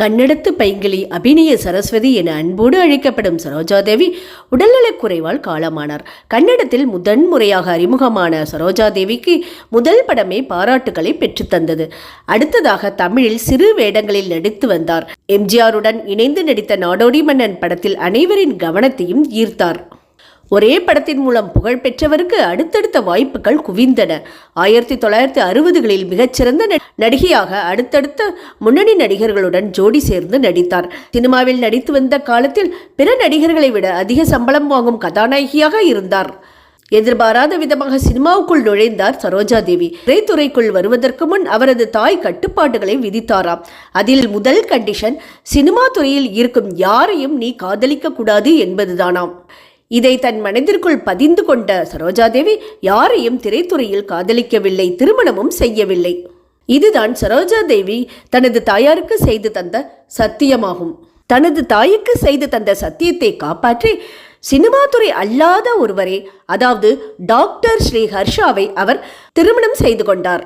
கன்னடத்து பைங்கிளி அபிநய சரஸ்வதி என அன்போடு அழைக்கப்படும் சரோஜாதேவி உடல்நலக் குறைவால் காலமானார் கன்னடத்தில் முதன்முறையாக அறிமுகமான சரோஜாதேவிக்கு முதல் படமே பாராட்டுகளை பெற்றுத்தந்தது அடுத்ததாக தமிழில் சிறு வேடங்களில் நடித்து வந்தார். எம்ஜிஆருடன் இணைந்து நடித்த நாடோடி மன்னன் படத்தில் அனைவரின் கவனத்தையும் ஈர்த்தார். ஒரே படத்தின் மூலம் புகழ் பெற்றவருக்கு அடுத்தடுத்த வாய்ப்புகள் குவிந்தன. ஆயிரத்தி தொள்ளாயிரத்தி அறுபதுகளில் மிகச்சிறந்த நடிகையாக அடுத்தடுத்த முன்னணி நடிகர்களுடன் ஜோடி சேர்ந்து நடித்தார். சினிமாவில் நடித்து வந்த காலத்தில் பிற நடிகர்களை விட அதிக சம்பளம் வாங்கும் கதாநாயகியாக இருந்தார். எதிர்பாராத விதமாக சினிமாவுக்குள் நுழைந்தார் சரோஜா தேவி. திரைத்துறைக்குள் வருவதற்கு முன் அவரது தாய் கட்டுப்பாடுகளை விதித்தாராம். அதில் முதல் கண்டிஷன் சினிமா துறையில் இருக்கும் யாரையும் நீ காதலிக்க கூடாது என்பதுதானாம். இதை தன் மனதிற்குள் பதிந்து கொண்ட சரோஜாதேவி யாரையும் திரைத்துறையில் காதலிக்கவில்லை திருமணமும் செய்யவில்லை. இதுதான் சரோஜாதேவி தனது தாயாருக்கு செய்து தந்த சத்தியமாகும். தனது தாய்க்கு செய்து தந்த சத்தியத்தை காப்பாற்றி சினிமா துறை அல்லாத ஒருவரை அதாவது டாக்டர் ஸ்ரீ ஹர்ஷாவை அவர் திருமணம் செய்து கொண்டார்.